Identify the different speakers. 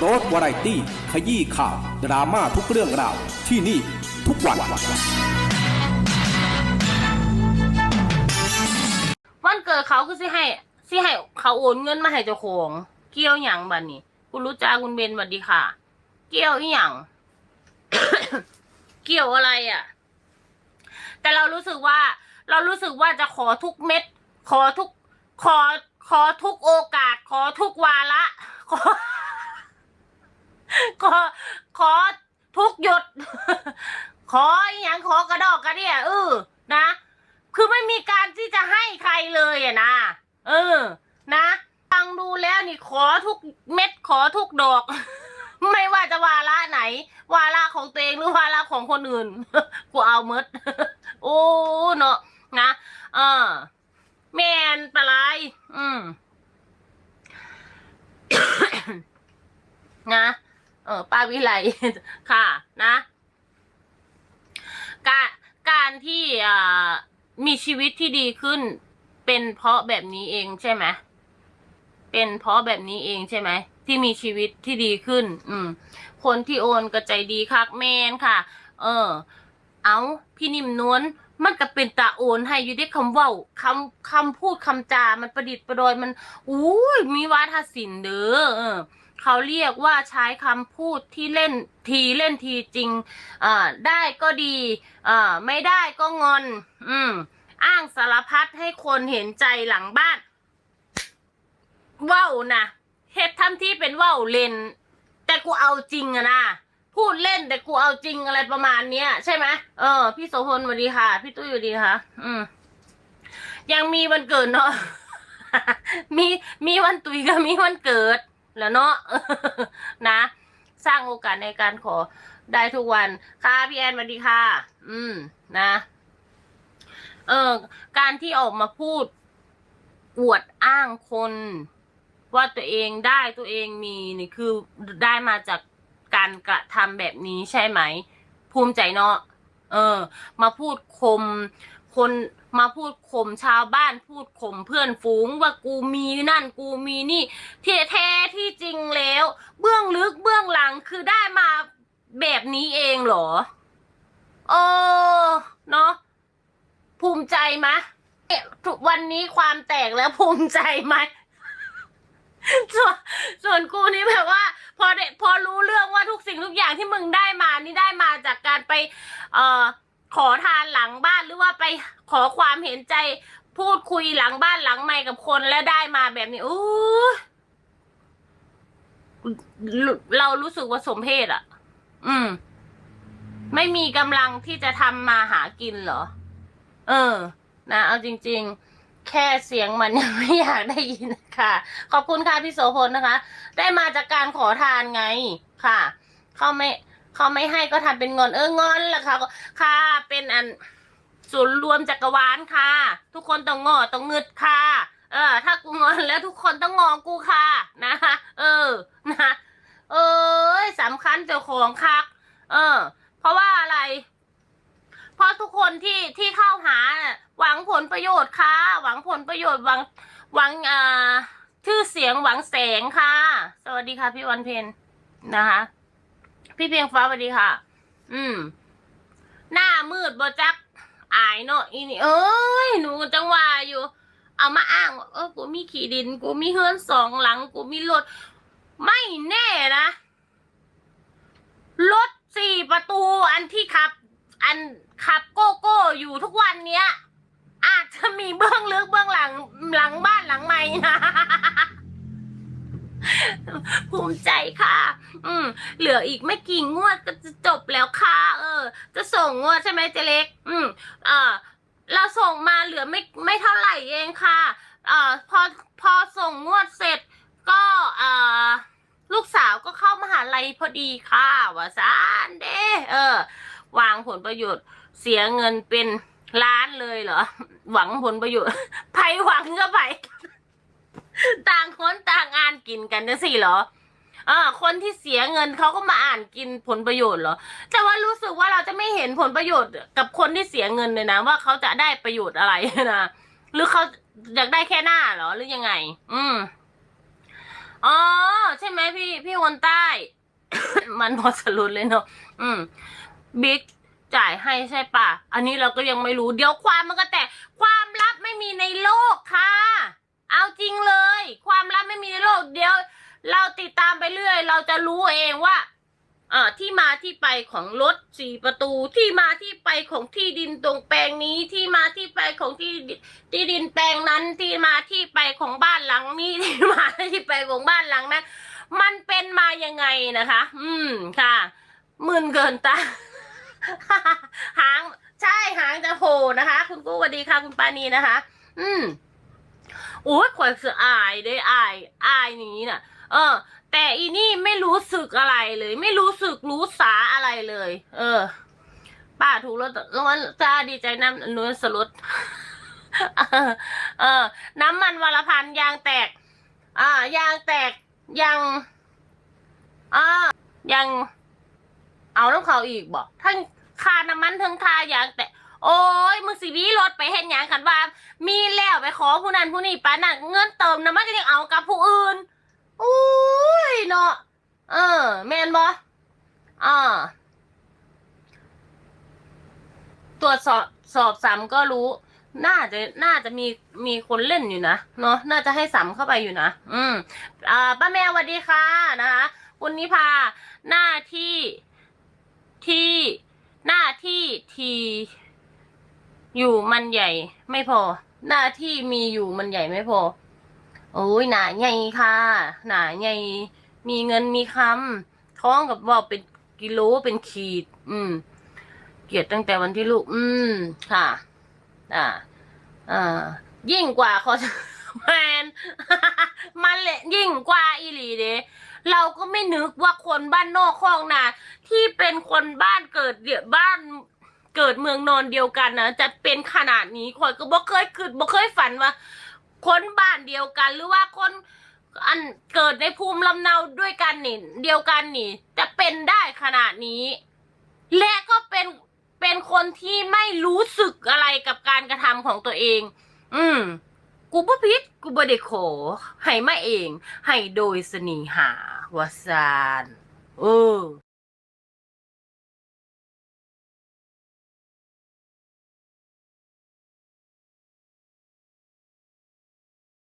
Speaker 1: โรสวาไรตี้ ขยี้ข่าว ดราม่าทุกเรื่องราว ที่นี่ทุกวัน
Speaker 2: วันเกิดเขาคือสิให้สิให้เขาโอนเงินมาให้เจ้าของ เกี่ยวหยังบัดนี้คุณรู้จักคุณเบนสวัสดีค่ะ เกี่ยวอีหยัง เกี่ยวอะไรอะ แต่เรารู้สึกว่า เรารู้สึกว่าจะขอทุกเม็ด ขอทุกขอขอทุกโอกาส ขอทุกวาระขอ ขอขอทุกหยด ขออีหยังขอกระดอกกระเดี่ยเออนะคือไม่มีการที่จะให้ใครเลยอะนะเออ นะฟังดูแล้วนี่ขอทุกเม็ดขอทุกดอก ไม่ว่าจะวาระไหน วาระของตัวเองหรือวาระของคนอื่นกูเอาหมดโอ้เนาะนะเออแมนปลาไหลอืมนะ เออป้าวิไลค่ะนะการการที่มีชีวิตที่ดีขึ้น เป็นเพราะแบบนี้เองใช่ไหมเป็นเพราะแบบนี้เองใช่ไหมที่มีชีวิตที่ดีขึ้น อืม คนที่โอนก็ใจดีคักแมนค่ะ เออ เอาพี่นิ่มนวลมันก็เป็นตาโอนให้อยู่ได้คำเว้าคำคำพูดคำจา มันประดิษฐ์ประดอยมันอุ้ยมีวาทศิลป์เด้อ เขาเรียกว่าใช้คำพูดที่เล่นทีเล่นทีจริงอ่าได้ก็ดีอ่าไม่ได้ก็งอน อืม อ้างสารพัดให้คนเห็นใจหลังบ้านเว้านะเฮ็ดทำที่เป็นเว้าเล่น แต่กูเอาจริงอะนะพูดเล่นแต่กูเอาจริงอะไรประมาณเนี้ย ใช่ไหมเออ พี่โสพลสวัสดีค่ะ พี่ตุ้ยสวัสดีค่ะ อืม ยังมีวันเกิดเนาะมีมีวันตุยก็มีวันเกิด แล้วเนาะนะ สร้างโอกาสในการขอได้ทุกวันค่ะพี่แอนสวัสดีค่ะ อืม นะ เออการที่ออกมาพูดอวดอ้างคน ว่าตัวเองได้ตัวเองมีนี่คือได้มาจากการกระทำแบบนี้ใช่ไหม ภูมิใจเนาะเออ มาพูดคม คนมาพูดข่มชาวบ้านพูดข่มเพื่อนฝูงว่ากูมีนั่นกูมีนี่ที่แท้ที่จริงแล้ว เบื้องลึกเบื้องหลังคือได้มาแบบนี้เองเหรอเออเนาะภูมิใจไหมเอ๊ะทุกวันนี้ความแตกแล้วภูมิใจไหมส่วนส่วนกูนี่แบบว่า พอได้พอรู้เรื่องว่าทุกสิ่งทุกอย่างที่มึงได้มานี่ได้มาจากการไป เอ่อ ขอทานหลังบ้านหรือว่าไปขอความเห็นใจ พูดคุยหลังบ้านหลังไม่กับคนแล้วได้มาแบบนี้อู้เรารู้สึกว่าสมเพศอะ อืม ไม่มีกำลังที่จะทำมาหากินเหรอ เออ นะเอาจริง ๆ แค่เสียงมันยังไม่อยากได้ยินค่ะ ขอบคุณค่ะพี่โสพลนะคะ ได้มาจากการขอทานไงค่ะ เขาไม่ เขาไม่ให้ก็ทำเป็นงอนเอองอนแหละค่ะค่ะเป็นอันศูนย์รวมจักรวาลค่ะ ทุกคนต้องงอต้องงึดค่ะ เออ ถ้ากูงอนแล้วทุกคนต้องงอกูค่ะ นะคะเออนะเอ้ยสำคัญเจ้าของคัก เออ เพราะว่าอะไร เพราะทุกคนที่ที่เข้าหาหวังผลประโยชน์ค่ะ หวังผลประโยชน์หวังหวังอ่าชื่อเสียงหวังแสงค่ะ สวัสดีค่ะพี่วันเพ็ญนะคะ พี่เพียงฟ้าสวัสดีค่ะ อืม หน้ามืดบจัก อายเนาะอีนี่ เอ้ย หนูจังว่าอยู่ เอามาอ้างว่าเออ กูมีขี่ดิน กูมีเฮือนสองหลัง กูมีรถ ไม่แน่นะ รถสี่ประตูอันที่ขับ อันขับโก้โก้อยู่ทุกวันเนี้ย อาจจะมีเบื้องลึกเบื้องหลัง หลังบ้านหลังใหม่นะ ภูมิใจค่ะ อืม เหลืออีกไม่กี่งวดก็จะจบแล้วค่ะ เออ จะส่งงวดใช่ไหมเจเล็ก อืมเอ่าเราส่งมาเหลือไม่ไม่เท่าไหร่เองค่ะเอ่าพอพอส่งงวดเสร็จ ก็เอ่าลูกสาวก็เข้ามหาลัยพอดีค่ะวาซานเด้เออ วางผลประโยชน์เสียเงินเป็นล้านเลยเหรอ หวังผลประโยชน์ไผหวังก็ไป ต่างคนต่างอ่านกินกันนะสิเหรออ่าคนที่เสียเงินเขาก็มาอ่านกินผลประโยชน์เหรอ แต่ว่ารู้สึกว่าเราจะไม่เห็นผลประโยชน์กับคนที่เสียเงินเลยนะว่าเขาจะได้ประโยชน์อะไรนะหรือเขาอยากได้แค่หน้าเหรอหรือยังไง อืมอ๋อใช่ไหมพี่พี่คนใต้ มันพอสรุปเลยเนาะอืมบิ๊กจ่ายให้ใช่ปะอันนี้เราก็ยังไม่รู้ เดี๋ยวความมันก็แต่ความลับไม่มีในโลกค่ะ เอาจริงเลย ความลับไม่มีในโลกเดี๋ยว เราติดตามไปเรื่อย เราจะรู้เองว่าเอ่อที่มาที่ไปของรถสี่ประตูที่มาที่ไปของที่ดินตรงแปลงนี้ที่มาที่ไปของที่ที่ดินแปลงนั้นที่มาที่ไปของบ้านหลังนี้ที่มาที่ไปของบ้านหลังนั้น มันเป็นมายังไงนะคะ อืมค่ะมึนเกินตาหางใช่หางจะโผล่นะคะ คุณกู้สวัสดีค่ะคุณปานีนะคะ อืม โอ้ยขวัญเสืออายได้อายอายอย่างนี้น่ะ เออ แต่อีนี่ไม่รู้สึกอะไรเลย ไม่รู้สึกรู้สาอะไรเลย เออ ป้าถูกแล้วแล้วมันจ้าดีใจน้ำนวลสลุดเออ น้ำมันวรพันยางแตก อ่ายางแตกยังอ่ายัง เอาน้ำเขาอีกบอกทั้งคาน้ำมันทั้งคายางแตก โอ้ยมึงสิวีรถไปเห็นอย่างกันว่า มีแล้วไปขอผู้นั้นผู้นี้ปานั่นเงินเติมน้ำมันก็ยังเอากับผู้อื่นอุ้ยเนาะเออ แมนบออ่าตรวจสอบสอบซ้ำก็รู้ น่าจะน่าจะมีมีคนเล่นอยู่นะเนาะน่าจะให้ซ้ำเข้าไปอยู่นะ อืมอ่าป้าแมวสวัสดีค่ะนะคะคุณนิพาหน้าที่ที่หน้าที่ที อยู่มันใหญ่ไม่พอ หน้าที่มีอยู่มันใหญ่ไม่พอ โอ้ยหนาใหญ่ค่ะ หนาใหญ่มีเงินมีคำท้องกับบอกเป็นกิโลเป็นขีด อืม เกลียดตั้งแต่วันที่ลูก อืม ค่ะ อ่าอ่ายิ่งกว่าคอแมนมันแหละยิ่งกว่าอีหลีเดเราก็ไม่นึกว่าคนบ้านนอกคลองนาที่เป็นคนบ้านเกิดเดียบ้าน เกิดเมืองนอนเดียวกันนะจะเป็นขนาดนี้คอยก็บ่เคยคิดบ่เคยฝันว่า คนบ้านเดียวกัน หรือว่าคนอันเกิดในภูมิลำเนาด้วยกันนี่เดียวกันนี่ จะเป็นได้ขนาดนี้ และก็เป็นเป็นคนที่ไม่รู้สึกอะไรกับการกระทำของตัวเอง อืมกูบ่ผิดกูบ่ได้ขอให้มาเอง ให้โดยเสนิหาวาซานเออ